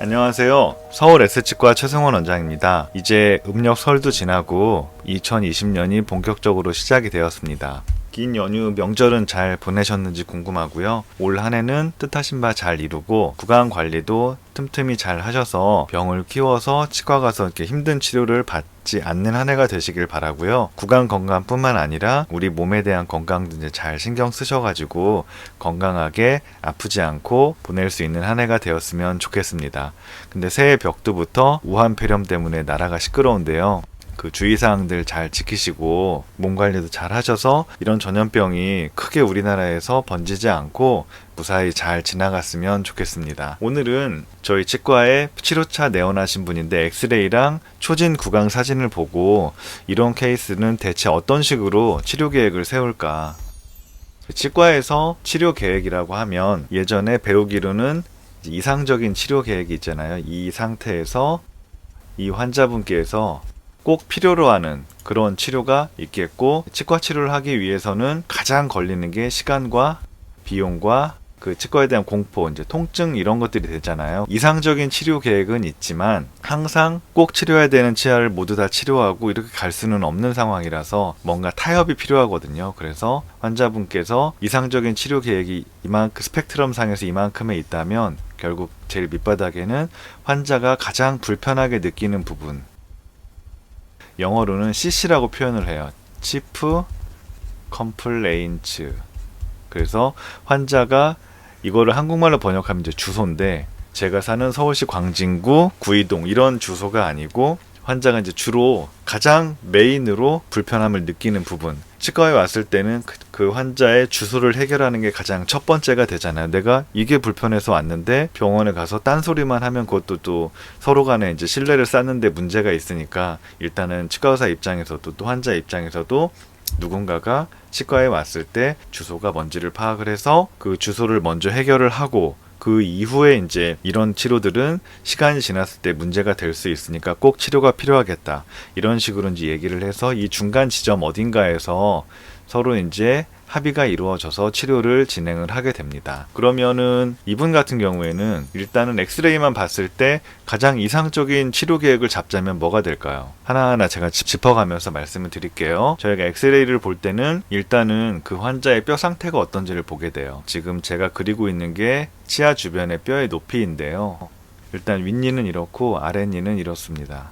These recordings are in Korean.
안녕하세요. 서울 S치과 최승원 원장입니다. 이제 음력 설도 지나고 2020년이 본격적으로 시작이 되었습니다. 긴 연휴 명절은 잘 보내셨는지 궁금하고요. 올 한 해는 뜻하신 바 잘 이루고 구강 관리도 틈틈이 잘 하셔서 병을 키워서 치과 가서 이렇게 힘든 치료를 받지 않는 한 해가 되시길 바라고요. 구강 건강뿐만 아니라 우리 몸에 대한 건강도 이제 잘 신경 쓰셔가지고 건강하게 아프지 않고 보낼 수 있는 한 해가 되었으면 좋겠습니다. 근데 새해 벽두부터 우한 폐렴 때문에 나라가 시끄러운데요. 그 주의사항들 잘 지키시고 몸 관리도 잘 하셔서 이런 전염병이 크게 우리나라에서 번지지 않고 무사히 잘 지나갔으면 좋겠습니다. 오늘은 저희 치과에 치료차 내원하신 분인데 엑스레이랑 초진 구강 사진을 보고 이런 케이스는 대체 어떤 식으로 치료 계획을 세울까 치과에서 치료 계획이라고 하면 예전에 배우기로는 이상적인 치료 계획이 있잖아요. 이 상태에서 이 환자분께서 꼭 필요로 하는 그런 치료가 있겠고 치과 치료를 하기 위해서는 가장 걸리는 게 시간과 비용과 그 치과에 대한 공포, 이제 통증 이런 것들이 되잖아요. 이상적인 치료 계획은 있지만 항상 꼭 치료해야 되는 치아를 모두 다 치료하고 이렇게 갈 수는 없는 상황이라서 뭔가 타협이 필요하거든요. 그래서 환자분께서 이상적인 치료 계획이 이만큼 스펙트럼 상에서 이만큼에 있다면 결국 제일 밑바닥에는 환자가 가장 불편하게 느끼는 부분 영어로는 CC라고 표현을 해요. 치프 컴플레인츠. 그래서 환자가 이거를 한국말로 번역하면 이제 주소인데 제가 사는 서울시 광진구 구이동 이런 주소가 아니고 환자가 이제 주로 가장 메인으로 불편함을 느끼는 부분. 치과에 왔을 때는 그, 그 환자의 주소를 해결하는 게 가장 첫 번째가 되잖아요. 내가 이게 불편해서 왔는데 병원에 가서 딴소리만 하면 그것도 또 서로 간에 이제 신뢰를 쌓는데 문제가 있으니까 일단은 치과 의사 입장에서도 또 환자 입장에서도 누군가가 치과에 왔을 때 주소가 뭔지를 파악을 해서 그 주소를 먼저 해결을 하고 그 이후에 이제 이런 치료들은 시간이 지났을 때 문제가 될 수 있으니까 꼭 치료가 필요하겠다. 이런 식으로 이제 얘기를 해서 이 중간 지점 어딘가에서 서로 이제 합의가 이루어져서 치료를 진행을 하게 됩니다. 그러면은 이분 같은 경우에는 일단은 엑스레이만 봤을 때 가장 이상적인 치료 계획을 잡자면 뭐가 될까요? 하나하나 제가 짚- 짚어가면서 말씀을 드릴게요. 저희가 엑스레이를 볼 때는 일단은 그 환자의 뼈 상태가 어떤지를 보게 돼요. 지금 제가 그리고 있는 게 치아 주변의 뼈의 높이인데요. 일단 윗니는 이렇고 아랫니는 이렇습니다.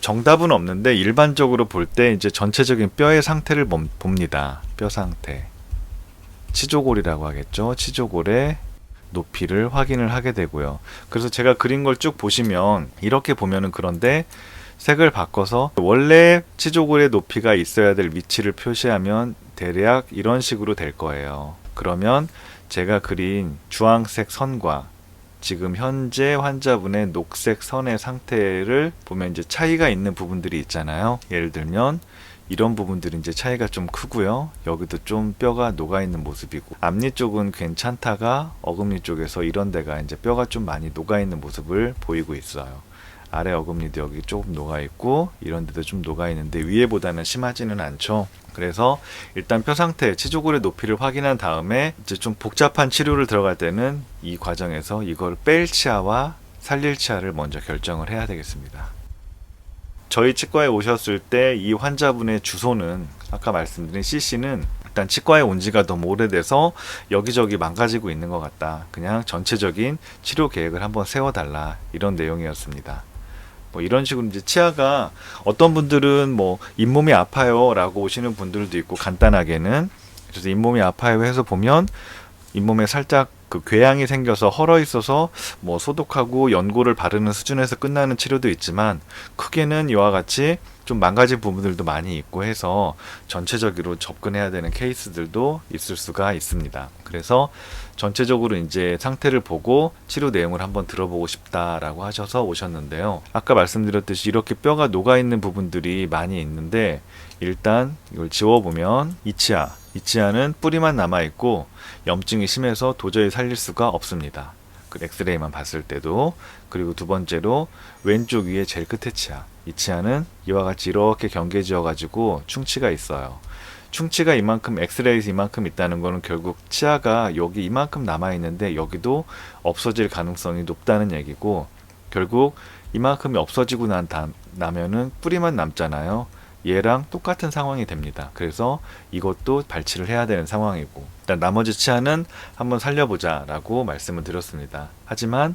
정답은 없는데 일반적으로 볼 때 이제 전체적인 뼈의 상태를 봄- 봅니다. 뼈 상태. 치조골이라고 하겠죠. 치조골의 높이를 확인을 하게 되고요. 그래서 제가 그린 걸 쭉 보시면 이렇게 보면은 그런데 색을 바꿔서 원래 치조골의 높이가 있어야 될 위치를 표시하면 대략 이런 식으로 될 거예요. 그러면 제가 그린 주황색 선과 지금 현재 환자분의 녹색 선의 상태를 보면 이제 차이가 있는 부분들이 있잖아요. 예를 들면 이런 부분들이 이제 차이가 좀 크고요. 여기도 좀 뼈가 녹아 있는 모습이고 앞니 쪽은 괜찮다가 어금니 쪽에서 이런 데가 이제 뼈가 좀 많이 녹아 있는 모습을 보이고 있어요. 아래 어금니도 여기 조금 녹아 있고 이런 데도 좀 녹아 있는데 위에보다는 심하지는 않죠. 그래서 일단 뼈 상태, 치조골의 높이를 확인한 다음에 이제 좀 복잡한 치료를 들어갈 때는 이 과정에서 이걸 뺄 치아와 살릴 치아를 먼저 결정을 해야 되겠습니다. 저희 치과에 오셨을 때 이 환자분의 주소는 아까 말씀드린 CC는 일단 치과에 온 지가 너무 오래돼서 여기저기 망가지고 있는 것 같다. 그냥 전체적인 치료 계획을 한번 세워달라. 이런 내용이었습니다. 뭐 이런 식으로 이제 치아가 어떤 분들은 뭐 잇몸이 아파요라고 오시는 분들도 있고 간단하게는. 그래서 잇몸이 아파요 해서 보면 잇몸에 살짝 그 궤양이 생겨서 헐어 있어서 뭐 소독하고 연고를 바르는 수준에서 끝나는 치료도 있지만 크게는 이와 같이 좀 망가진 부분들도 많이 있고 해서 전체적으로 접근해야 되는 케이스들도 있을 수가 있습니다. 그래서 전체적으로 이제 상태를 보고 치료 내용을 한번 들어보고 싶다라고 하셔서 오셨는데요. 아까 말씀드렸듯이 이렇게 뼈가 녹아 있는 부분들이 많이 있는데 일단 이걸 지워보면 이 치아, 이 치아는 뿌리만 남아 있고 염증이 심해서 도저히 살릴 수가 없습니다. 그 엑스레이만 봤을 때도 그리고 두 번째로 왼쪽 위에 제일 끝에 치아 이 치아는 이와 같이 이렇게 경계 지어 가지고 충치가 있어요. 충치가 이만큼 엑스레이에서 이만큼 있다는 거는 결국 치아가 여기 이만큼 남아 있는데 여기도 없어질 가능성이 높다는 얘기고 결국 이만큼이 없어지고 난 다음 나면은 뿌리만 남잖아요. 얘랑 똑같은 상황이 됩니다. 그래서 이것도 발치를 해야 되는 상황이고 일단 나머지 치아는 한번 살려보자 라고 말씀을 드렸습니다. 하지만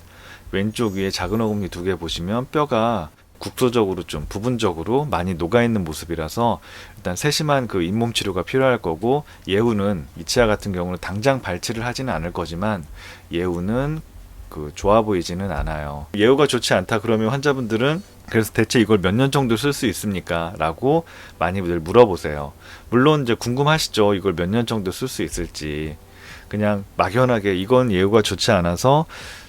왼쪽 위에 작은 어금니 두 개 보시면 뼈가 국소적으로 좀 부분적으로 많이 녹아 있는 모습이라서 일단 세심한 그 잇몸 치료가 필요할 거고 예우는 이 치아 같은 경우는 당장 발치를 하지는 않을 거지만 예우는 그 좋아 보이지는 않아요. 예우가 좋지 않다 그러면 환자분들은 그래서 대체 이걸 몇 년 정도 쓸 수 있습니까? 라고 많이들 물어보세요. 물론 이제 궁금하시죠. 이걸 몇 년 정도 쓸 수 있을지. 그냥 막연하게 이건 예우가 좋지 않아서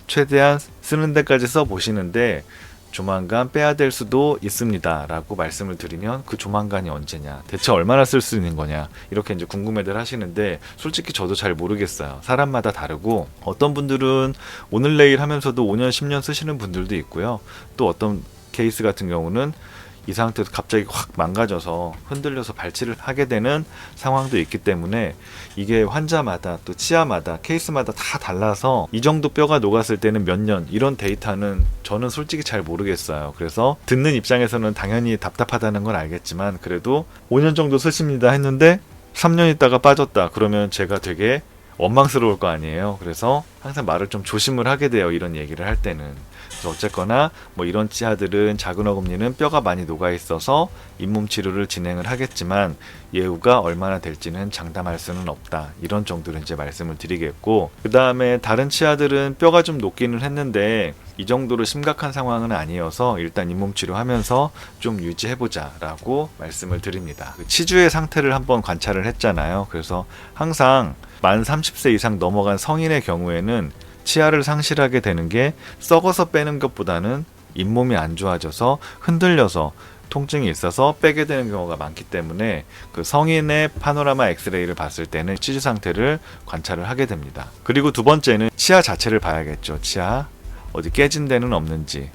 최대한 쓰는 데까지 써 보시는데 조만간 빼야 될 수도 있습니다. 라고 말씀을 드리면 그 조만간이 언제냐, 대체 얼마나 쓸 수 있는 거냐, 이렇게 이제 궁금해들 하시는데 솔직히 저도 잘 모르겠어요. 사람마다 다르고 어떤 분들은 오늘 내일 하면서도 5년, 10년 쓰시는 분들도 있고요. 또 어떤 케이스 같은 경우는 이 상태에서 갑자기 확 망가져서 흔들려서 발치를 하게 되는 상황도 있기 때문에 이게 환자마다 또 치아마다 케이스마다 다 달라서 이 정도 뼈가 녹았을 때는 몇 년 이런 데이터는 저는 솔직히 잘 모르겠어요. 그래서 듣는 입장에서는 당연히 답답하다는 걸 알겠지만 그래도 5년 정도 쓰십니다 했는데 3년 있다가 빠졌다 그러면 제가 되게 원망스러울 거 아니에요. 그래서 항상 말을 좀 조심을 하게 돼요. 이런 얘기를 할 때는. 어쨌거나 뭐 이런 치아들은 작은 어금니는 뼈가 많이 녹아 있어서 잇몸 치료를 진행을 하겠지만 예후가 얼마나 될지는 장담할 수는 없다. 이런 정도로 이제 말씀을 드리겠고 그 다음에 다른 치아들은 뼈가 좀 녹기는 했는데 이 정도로 심각한 상황은 아니어서 일단 잇몸 치료하면서 좀 유지해보자라고 말씀을 드립니다. 그 치주의 상태를 한번 관찰을 했잖아요. 그래서 항상 만 30세 이상 넘어간 성인의 경우에는 치아를 상실하게 되는 게 썩어서 빼는 것보다는 잇몸이 안 좋아져서 흔들려서 통증이 있어서 빼게 되는 경우가 많기 때문에 그 성인의 파노라마 엑스레이를 봤을 때는 치주 상태를 관찰을 하게 됩니다. 그리고 두 번째는 치아 자체를 봐야겠죠. 치아 어디 깨진 데는 없는지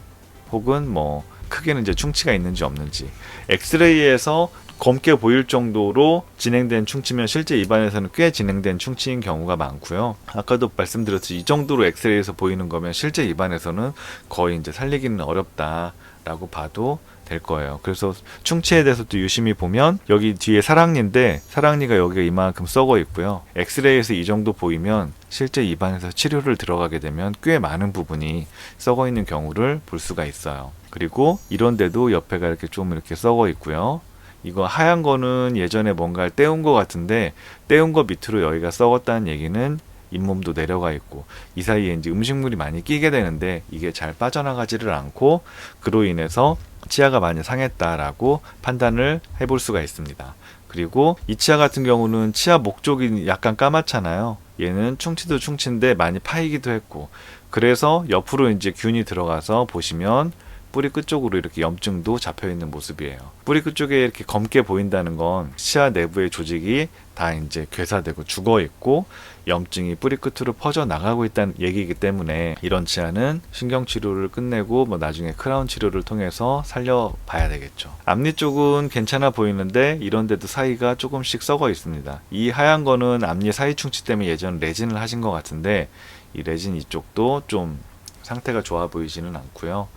혹은 뭐 크게는 이제 충치가 있는지 없는지 엑스레이에서 검게 보일 정도로 진행된 충치면 실제 입안에서는 꽤 진행된 충치인 경우가 많고요. 아까도 말씀드렸듯이 이 정도로 엑스레이에서 보이는 거면 실제 입안에서는 거의 이제 살리기는 어렵다라고 봐도 될 거예요. 그래서 충치에 대해서도 유심히 보면 여기 뒤에 사랑니인데 사랑니가 여기가 이만큼 썩어 있고요. 엑스레이에서 이 정도 보이면 실제 입안에서 치료를 들어가게 되면 꽤 많은 부분이 썩어 있는 경우를 볼 수가 있어요. 그리고 이런데도 옆에가 이렇게 좀 이렇게 썩어 있고요. 이거 하얀 거는 예전에 뭔가를 떼운 거 같은데 떼운 거 밑으로 여기가 썩었다는 얘기는 잇몸도 내려가 있고 이 사이에 이제 음식물이 많이 끼게 되는데 이게 잘 빠져나가지를 않고 그로 인해서 치아가 많이 상했다라고 판단을 해볼 수가 있습니다. 그리고 이 치아 같은 경우는 치아 목쪽이 약간 까맣잖아요. 얘는 충치도 충치인데 많이 파이기도 했고 그래서 옆으로 이제 균이 들어가서 보시면 뿌리 끝쪽으로 이렇게 염증도 잡혀 있는 모습이에요. 뿌리 끝쪽에 이렇게 검게 보인다는 건 치아 내부의 조직이 다 이제 괴사되고 죽어 있고 염증이 뿌리 끝으로 퍼져 나가고 있다는 얘기이기 때문에 이런 치아는 신경 치료를 끝내고 뭐 나중에 크라운 치료를 통해서 살려봐야 되겠죠. 앞니 쪽은 괜찮아 보이는데 이런데도 사이가 조금씩 썩어 있습니다. 이 하얀 거는 앞니 사이 충치 때문에 예전 레진을 하신 것 같은데 이 레진 이쪽도 좀 상태가 좋아 보이지는 않고요.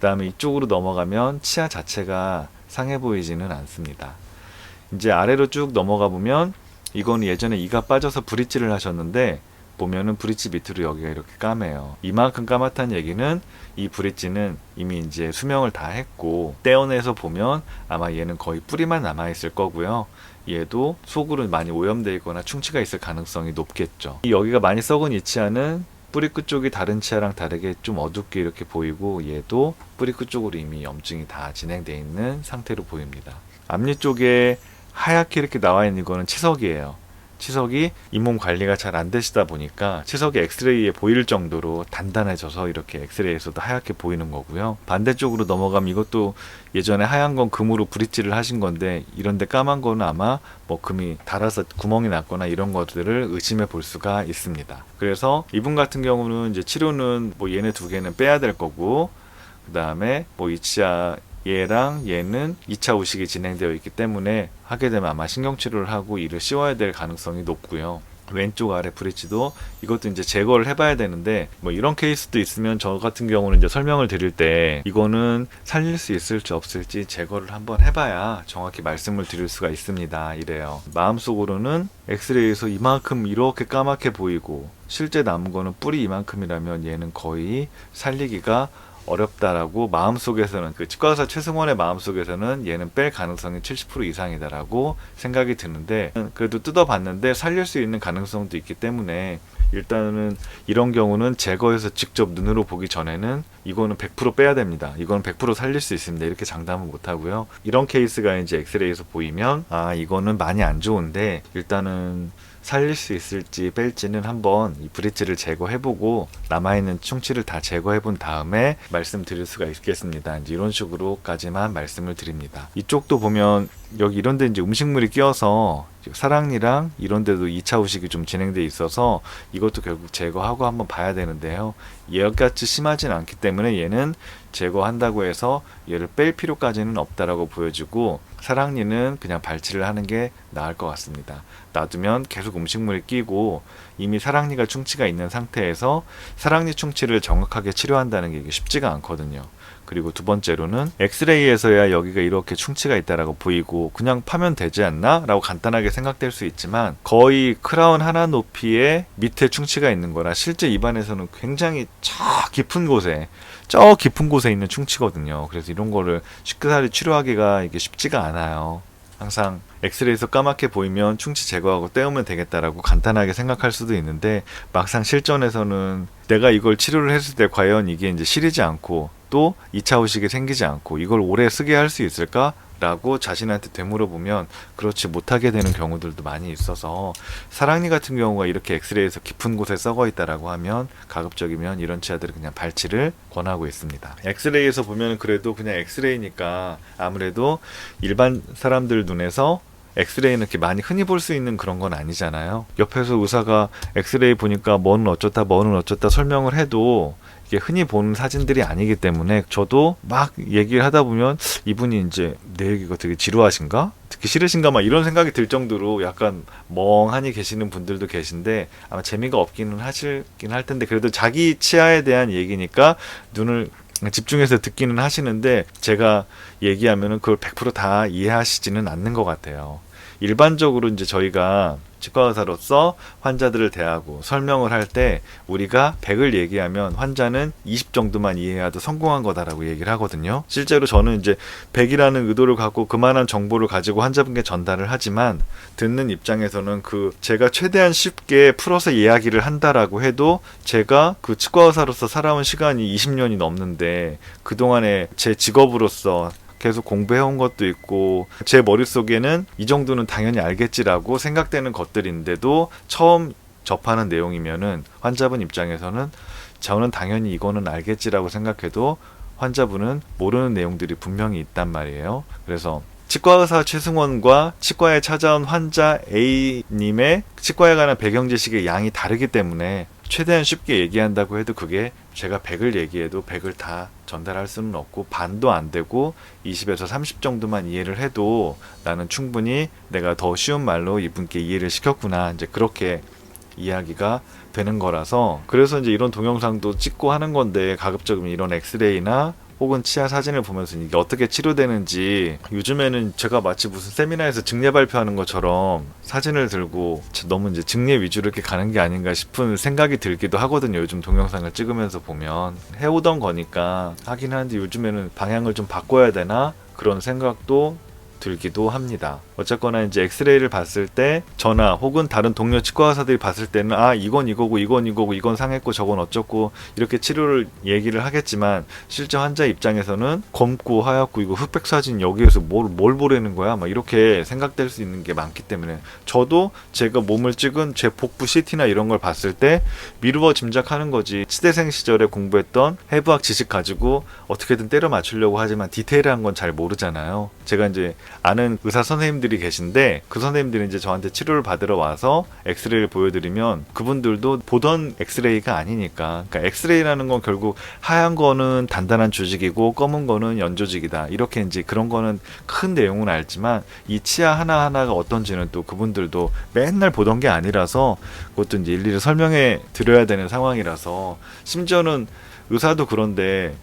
그다음에 이쪽으로 넘어가면 치아 자체가 상해 보이지는 않습니다. 이제 아래로 쭉 넘어가 보면 이건 예전에 이가 빠져서 브릿지를 하셨는데 보면은 브릿지 밑으로 여기가 이렇게 까매요. 이만큼 까맣다는 얘기는 이 브릿지는 이미 이제 수명을 다 했고 떼어내서 보면 아마 얘는 거의 뿌리만 남아 있을 거고요. 얘도 속으로 많이 오염되어 있거나 충치가 있을 가능성이 높겠죠. 이 여기가 많이 썩은 이 치아는 뿌리 끝 쪽이 다른 치아랑 다르게 좀 어둡게 이렇게 보이고 얘도 뿌리 끝 쪽으로 이미 염증이 다 진행되어 있는 상태로 보입니다. 앞니 쪽에 하얗게 이렇게 나와 있는 거는 치석이에요. 치석이 잇몸 관리가 잘 안 되시다 보니까 치석이 엑스레이에 보일 정도로 단단해져서 이렇게 엑스레이에서도 하얗게 보이는 거고요. 반대쪽으로 넘어가면 이것도 예전에 하얀 건 금으로 브릿지를 하신 건데 이런데 까만 거는 아마 뭐 금이 달아서 구멍이 났거나 이런 것들을 의심해 볼 수가 있습니다. 그래서 이분 같은 경우는 이제 치료는 뭐 얘네 두 개는 빼야 될 거고 그 다음에 뭐 이치아 얘랑 얘는 2차 우식이 진행되어 있기 때문에 하게 되면 아마 신경치료를 하고 이를 씌워야 될 가능성이 높고요. 왼쪽 아래 브릿지도 이것도 이제 제거를 해봐야 되는데 뭐 이런 케이스도 있으면 저 같은 경우는 이제 설명을 드릴 때 이거는 살릴 수 있을지 없을지 제거를 한번 해봐야 정확히 말씀을 드릴 수가 있습니다 이래요 마음속으로는 엑스레이에서 이만큼 이렇게 까맣게 보이고 실제 남은 거는 뿔이 이만큼이라면 얘는 거의 살리기가 어렵다라고 마음속에서는 그 치과의사 최승원의 마음속에서는 얘는 뺄 가능성이 70% 이상이다라고 생각이 드는데 그래도 뜯어봤는데 살릴 수 있는 가능성도 있기 때문에 일단은 이런 경우는 제거해서 직접 눈으로 보기 전에는 이거는 100% 빼야 됩니다. 이거는 100% 살릴 수 있습니다. 이렇게 장담은 못 하고요. 이런 케이스가 이제 엑스레이에서 보이면 아 이거는 많이 안 좋은데 일단은 살릴 수 있을지 뺄지는 한번 이 브릿지를 제거해보고 남아있는 충치를 다 제거해본 다음에 말씀드릴 수가 있겠습니다. 이제 이런 식으로까지만 말씀을 드립니다. 이쪽도 보면 여기 이런 데 이제 음식물이 끼어서 사랑니랑 이런 데도 2차 후식이 좀 진행돼 있어서 이것도 결국 제거하고 한번 봐야 되는데요. 얘같이 심하진 않기 때문에 얘는 제거한다고 해서 얘를 뺄 필요까지는 없다라고 보여지고 사랑니는 그냥 발치를 하는 게 나을 것 같습니다. 놔두면 계속 음식물이 끼고 이미 사랑니가 충치가 있는 상태에서 사랑니 충치를 정확하게 치료한다는 게 쉽지가 않거든요. 그리고 두 번째로는 엑스레이에서야 여기가 이렇게 충치가 있다라고 보이고 그냥 파면 되지 않나? 라고 간단하게 생각될 수 있지만 거의 크라운 하나 높이에 밑에 충치가 있는 거라 실제 입안에서는 굉장히 저 깊은 곳에 저 깊은 곳에 있는 충치거든요. 그래서 이런 거를 쉽게살이 치료하기가 이게 쉽지가 않아요. 항상 엑스레이에서 까맣게 보이면 충치 제거하고 떼우면 되겠다라고 간단하게 생각할 수도 있는데 막상 실전에서는 내가 이걸 치료를 했을 때 과연 이게 이제 시리지 않고 또 2차 후식이 생기지 않고 이걸 오래 쓰게 할 수 있을까? 라고 자신한테 되물어보면 그렇지 못하게 되는 경우들도 많이 있어서 사랑니 같은 경우가 이렇게 엑스레이에서 깊은 곳에 썩어 있다라고 하면 가급적이면 이런 치아들을 그냥 발치를 권하고 있습니다. 엑스레이에서 보면 그래도 그냥 엑스레이니까 아무래도 일반 사람들 눈에서 엑스레이는 이렇게 많이 흔히 볼 수 있는 그런 건 아니잖아요. 옆에서 의사가 엑스레이 보니까 뭐는 어쩌다 뭐는 어쩌다 설명을 해도 이게 흔히 보는 사진들이 아니기 때문에 저도 막 얘기를 하다 보면 이분이 이제 내 얘기가 되게 지루하신가? 듣기 싫으신가? 막 이런 생각이 들 정도로 약간 멍하니 계시는 분들도 계신데 아마 재미가 없기는 하실긴 할 텐데 그래도 자기 치아에 대한 얘기니까 눈을 집중해서 듣기는 하시는데 제가 얘기하면은 그걸 100%다 이해하시지는 않는 것 같아요. 일반적으로 이제 저희가 치과 의사로서 환자들을 대하고 설명을 할 때 우리가 100을 얘기하면 환자는 20 정도만 이해해도 성공한 거다라고 얘기를 하거든요. 실제로 저는 이제 100이라는 의도를 갖고 그만한 정보를 가지고 환자분께 전달을 하지만 듣는 입장에서는 그 제가 최대한 쉽게 풀어서 이야기를 한다라고 해도 제가 그 치과 의사로서 살아온 시간이 20년이 넘는데 그동안에 제 직업으로서 계속 공부해온 것도 있고 제 머릿속에는 이 정도는 당연히 알겠지라고 생각되는 것들인데도 처음 접하는 내용이면은 환자분 입장에서는 저는 당연히 이거는 알겠지라고 생각해도 환자분은 모르는 내용들이 분명히 있단 말이에요. 그래서 치과 의사 최승원과 치과에 찾아온 환자 A님의 치과에 관한 배경 지식의 양이 다르기 때문에 최대한 쉽게 얘기한다고 해도 그게 제가 100을 얘기해도 100을 다 전달할 수는 없고 반도 안 되고 20에서 30 정도만 이해를 해도 나는 충분히 내가 더 쉬운 말로 이분께 이해를 시켰구나. 이제 그렇게 이야기가 되는 거라서 그래서 이제 이런 동영상도 찍고 하는 건데 가급적이면 이런 엑스레이나 혹은 치아 사진을 보면서 이게 어떻게 치료되는지. 요즘에는 제가 마치 무슨 세미나에서 증례 발표하는 것처럼 사진을 들고 너무 이제 증례 위주로 이렇게 가는 게 아닌가 싶은 생각이 들기도 하거든요. 요즘 동영상을 찍으면서 보면. 해오던 거니까. 하긴 하는데 요즘에는 방향을 좀 바꿔야 되나? 그런 생각도 들기도 합니다. 어쨌거나 이제 엑스레이를 봤을 때 저나 혹은 다른 동료 치과 의사들이 봤을 때는 아 이건 이거고 이건 이거고 이건 상했고 저건 어쩌고 이렇게 치료를 얘기를 하겠지만 실제 환자 입장에서는 검고 하얗고 이거 흑백 사진 여기에서 뭘, 뭘 보라는 거야 막 이렇게 생각될 수 있는 게 많기 때문에 저도 제가 몸을 찍은 제 복부 CT나 이런 걸 봤을 때 미루어 짐작하는 거지 치대생 시절에 공부했던 해부학 지식 가지고 어떻게든 때려 맞추려고 하지만 디테일한 건 잘 모르잖아요. 제가 이제 아는 의사 선생님들이 계신데 그 선생님들이 이제 저한테 치료를 받으러 와서 엑스레이를 보여드리면 그분들도 보던 엑스레이가 아니니까. 그러니까 엑스레이라는 건 결국 하얀 거는 단단한 조직이고 검은 거는 연조직이다. 이렇게 이제 그런 거는 큰 내용은 알지만 이 치아 하나 하나가 어떤지는 또 그분들도 맨날 보던 게 아니라서 그것도 이제 일일이 설명해 드려야 되는 상황이라서 심지어는 의사도 그런데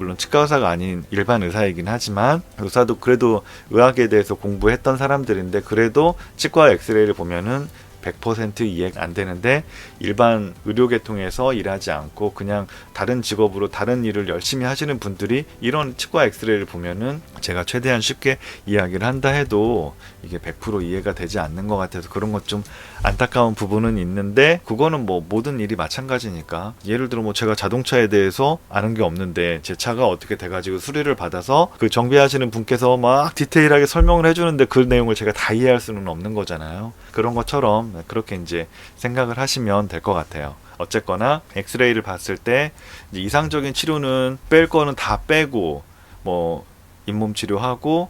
물론 치과 의사가 아닌 일반 의사이긴 하지만 의사도 그래도 의학에 대해서 공부했던 사람들인데 그래도 치과 엑스레이를 보면은 100% 이해 안 되는데 일반 의료계통에서 일하지 않고 그냥 다른 직업으로 다른 일을 열심히 하시는 분들이 이런 치과 엑스레이를 보면은 제가 최대한 쉽게 이야기를 한다 해도 이게 100% 이해가 되지 않는 것 같아서 그런 것 좀 안타까운 부분은 있는데 그거는 뭐 모든 일이 마찬가지니까. 예를 들어 뭐 제가 자동차에 대해서 아는 게 없는데 제 차가 어떻게 돼가지고 수리를 받아서 그 정비하시는 분께서 막 디테일하게 설명을 해주는데 그 내용을 제가 다 이해할 수는 없는 거잖아요. 그런 것처럼 그렇게 이제 생각을 하시면 될 것 같아요 어쨌거나 엑스레이를 봤을 때 이상적인 치료는 뺄 거는 다 빼고 뭐 잇몸 치료하고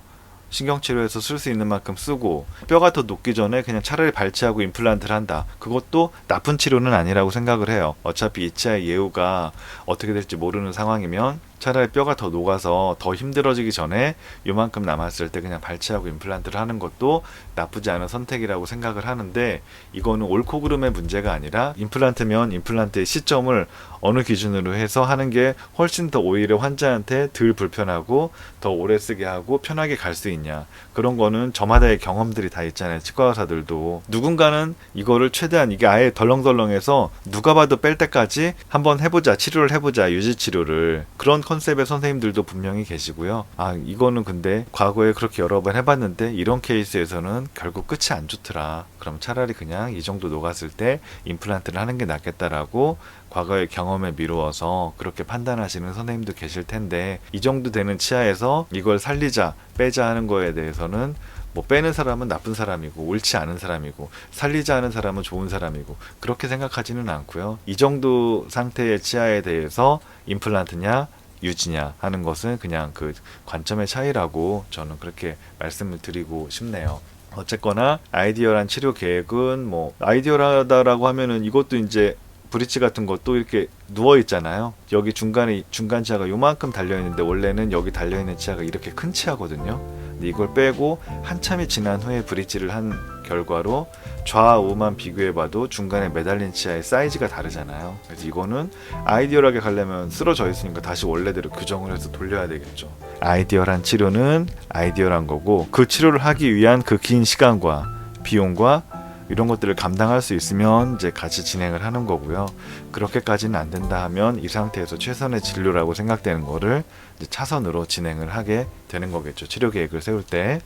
신경 치료에서 쓸 수 있는 만큼 쓰고 뼈가 더 녹기 전에 그냥 차라리 발치하고 임플란트를 한다. 그것도 나쁜 치료는 아니라고 생각을 해요. 어차피 이 치아의 예후가 어떻게 될지 모르는 상황이면 차라리 뼈가 더 녹아서 더 힘들어지기 전에 요만큼 남았을 때 그냥 발치하고 임플란트를 하는 것도 나쁘지 않은 선택이라고 생각을 하는데 이거는 옳고 그름의 문제가 아니라 임플란트면 임플란트의 시점을 어느 기준으로 해서 하는 게 훨씬 더 오히려 환자한테 덜 불편하고 더 오래 쓰게 하고 편하게 갈 수 있냐. 그런 거는 저마다의 경험들이 다 있잖아요 치과 의사들도. 누군가는 이거를 최대한 이게 아예 덜렁덜렁해서 누가 봐도 뺄 때까지 한번 해보자 치료를 해보자 유지 치료를. 그런 컨셉의 선생님들도 분명히 계시고요 아 이거는 근데 과거에 그렇게 여러 번 해봤는데 이런 케이스에서는 결국 끝이 안 좋더라 그럼 차라리 그냥 이 정도 녹았을 때 임플란트를 하는 게 낫겠다라고 과거의 경험에 미루어서 그렇게 판단하시는 선생님도 계실 텐데 이 정도 되는 치아에서 이걸 살리자 빼자 하는 거에 대해서는 뭐 빼는 사람은 나쁜 사람이고 옳지 않은 사람이고 살리자 하는 사람은 좋은 사람이고 그렇게 생각하지는 않고요. 이 정도 상태의 치아에 대해서 임플란트냐 유지냐 하는 것은 그냥 그 관점의 차이라고 저는 그렇게 말씀을 드리고 싶네요. 어쨌거나 아이디어란 치료 계획은 뭐 아이디어라다라고 하면은 이것도 이제 브릿지 같은 것도 이렇게 누워 있잖아요. 여기 중간에 중간 치아가 요만큼 달려 있는데 원래는 여기 달려 있는 치아가 이렇게 큰 치아거든요. 이걸 빼고 한참이 지난 후에 브릿지를 한 결과로 좌우만 비교해 봐도 중간에 매달린 치아의 사이즈가 다르잖아요. 그래서 이거는 아이디어하게 가려면 쓰러져 있으니까 다시 원래대로 규정을 해서 돌려야 되겠죠. 아이디어란 치료는 아이디어란 거고 그 치료를 하기 위한 그 긴 시간과 비용과 이런 것들을 감당할 수 있으면 이제 같이 진행을 하는 거고요. 그렇게까지는 안 된다 하면 이 상태에서 최선의 진료라고 생각되는 거를 차선으로 진행을 하게 되는 거겠죠. 치료 계획을 세울 때.